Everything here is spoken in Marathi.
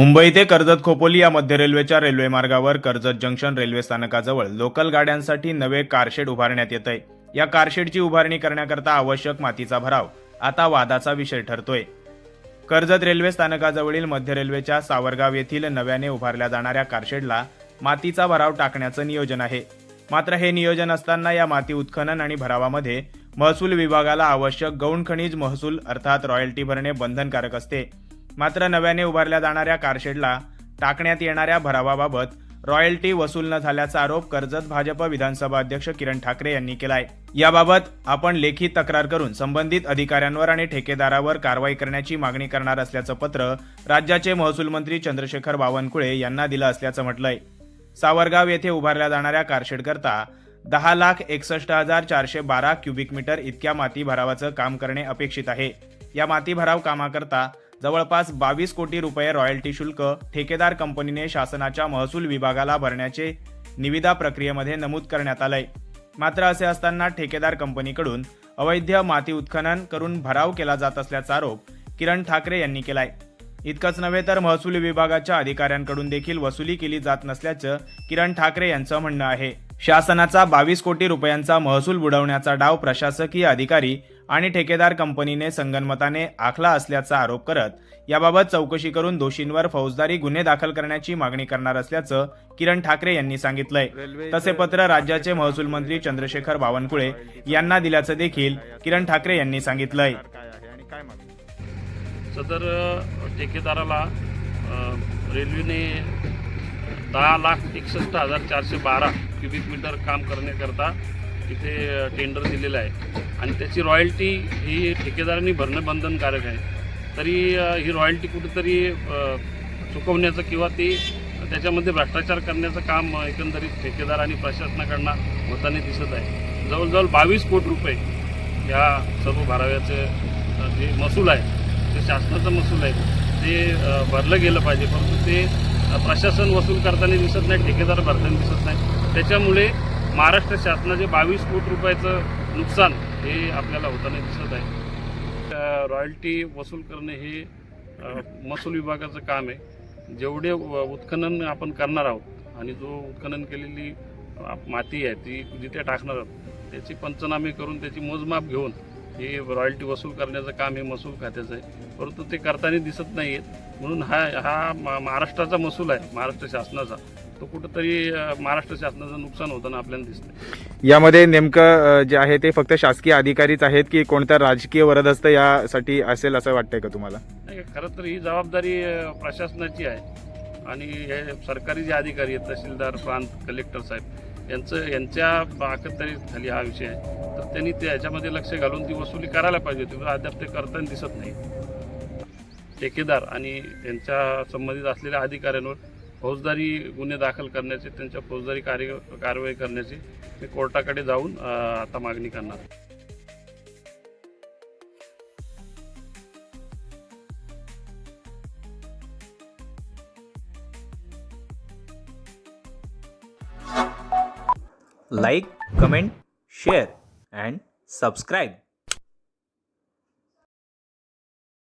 मुंबई ते कर्जत खोपोली या मध्य रेल्वेच्या रेल्वे मार्गावर कर्जत जंक्शन रेल्वे स्थानकाजवळ लोकल गाड्यांसाठी नवे कारशेड उभारण्यात येत आहे या कारशेडची उभारणी करण्याकरता आवश्यक मातीचा भराव आता वादाचा विषय ठरतोय. कर्जत रेल्वे स्थानकाजवळील मध्य रेल्वेच्या सावरगाव येथील नव्याने उभारल्या जाणाऱ्या कारशेडला मातीचा भराव टाकण्याचं नियोजन आहे. मात्र हे नियोजन असताना या माती उत्खनन आणि भरावामध्ये महसूल विभागाला आवश्यक गौण खनिज महसूल अर्थात रॉयल्टी भरणे बंधनकारक असते. मात्र नव्याने उभारल्या जाणाऱ्या कारशेडला टाकण्यात येणाऱ्या भरावाबाबत रॉयल्टी वसूल न झाल्याचा आरोप कर्जत भाजप विधानसभा अध्यक्ष किरण ठाकरे यांनी केलाय. याबाबत आपण लेखी तक्रार करून संबंधित अधिकाऱ्यांवर आणि ठेकेदारावर कारवाई करण्याची मागणी करणार असल्याचं पत्र राज्याचे महसूल मंत्री चंद्रशेखर बावनकुळे यांना दिलं असल्याचं म्हटलंय. सावरगाव येथे उभारल्या जाणाऱ्या कारशेडकरता दहा लाख एकसष्ट हजार चारशे बारा क्युबिक मीटर इतक्या माती भरावाचं काम करणे अपेक्षित आहे. या माती भराव कामाकरता जवळपास बावीस कोटी रुपये रॉयल्टी शुल्क ठेकेदार कंपनीने शासनाच्या महसूल विभागाला भरण्याचे निविदा प्रक्रियेमध्ये नमूद करण्यात आलंय. मात्र असे असताना ठेकेदार कंपनीकडून अवैध माती उत्खनन करून भराव केला जात असल्याचा आरोप किरण ठाकरे यांनी केलाय. इतकंच नव्हे तर महसूल विभागाच्या अधिकाऱ्यांकडून देखील वसुली केली जात नसल्याचं किरण ठाकरे यांचं म्हणणं आहे. शासनाचा बावीस कोटी रुपयांचा महसूल बुडवण्याचा डाव प्रशासकीय अधिकारी आणि ठेकेदार कंपनीने संगनमताने आखला असल्याचा आरोप करत याबाबत चौकशी करून दोषींवर फौजदारी गुन्हे दाखल करण्याची मागणी करणार असल्याचं किरण ठाकरे यांनी सांगितलंय. तसे पत्र राज्याचे महसूल मंत्री चंद्रशेखर बावनकुळे यांना दिल्याचं देखील किरण ठाकरे यांनी सांगितलंय. सदर ठेकेदाराला रेल्वेने दहा लाख एकसष्ट हजार चारशे बारा क्युबिक मीटर काम करण्याकरता इथे टेंडर दिलेलं आहे. आणि त्याची रॉयल्टी ही ठेकेदारांनी भरणं बंधनकारक आहे. तरी ही रॉयल्टी कुठेतरी चुकवण्याचं किंवा ती त्याच्यामध्ये भ्रष्टाचार करण्याचं काम एकंदरीत ठेकेदार आणि प्रशासनाकडनं होताना दिसत आहे. जवळजवळ बावीस कोटी रुपये ह्या सर्व भराव्याचे जे महसूल आहे ते शासनाचं महसूल आहे ते भरलं गेलं पाहिजे. परंतु ते प्रशासन वसूल करताना दिसत नाही ठेकेदार भरताना दिसत नाही. त्याच्यामुळे महाराष्ट्र शासनाचे बावीस कोटी रुपयाचं नुकसान हे आपल्याला होताना दिसत आहे. रॉयल्टी वसूल करणे हे महसूल विभागाचं काम आहे. जेवढे व- उत्खनन आपण करणार आहोत आणि जो उत्खनन केलेली माती आहे ती जिथे टाकणार आहोत त्याची पंचनामे करून त्याची मोजमाप घेऊन हे रॉयल्टी वसूल करण्याचं काम हे महसूल खात्याचं आहे. परंतु ते करताना दिसत नाही आहेत म्हणून हा हा महाराष्ट्राचा महसूल आहे महाराष्ट्र शासनाचा. तो कुठंतरी महाराष्ट्र शासनाचं नुकसान होताना आपल्याला दिसतंय. यामध्ये नेमकं जे आहे ते फक्त शासकीय अधिकारीच आहेत की कोणत्या राजकीय वरदस्त यासाठी असेल असं वाटतंय का तुम्हाला? नाही खरं तर ही जबाबदारी प्रशासनाची आहे. आणि हे सरकारी जे अधिकारी आहेत तहसीलदार प्रांत कलेक्टर साहेब यांचं यांच्या अखत्यारीत खाली हा विषय आहे. तर त्यांनी ते याच्यामध्ये लक्ष घालून ती वसुली करायला पाहिजे होती. पण अद्याप ते करताना दिसत नाही. ठेकेदार आणि यांच्या संबंधित असलेल्या अधिकाऱ्यांवर फौजदारी गुन्हे दाखल करण्याचे त्यांच्या फौजदारी कार्य कारवाई करण्याची मी कोर्टाकडे जाऊन आता मागणी करणार like comment share and subscribe.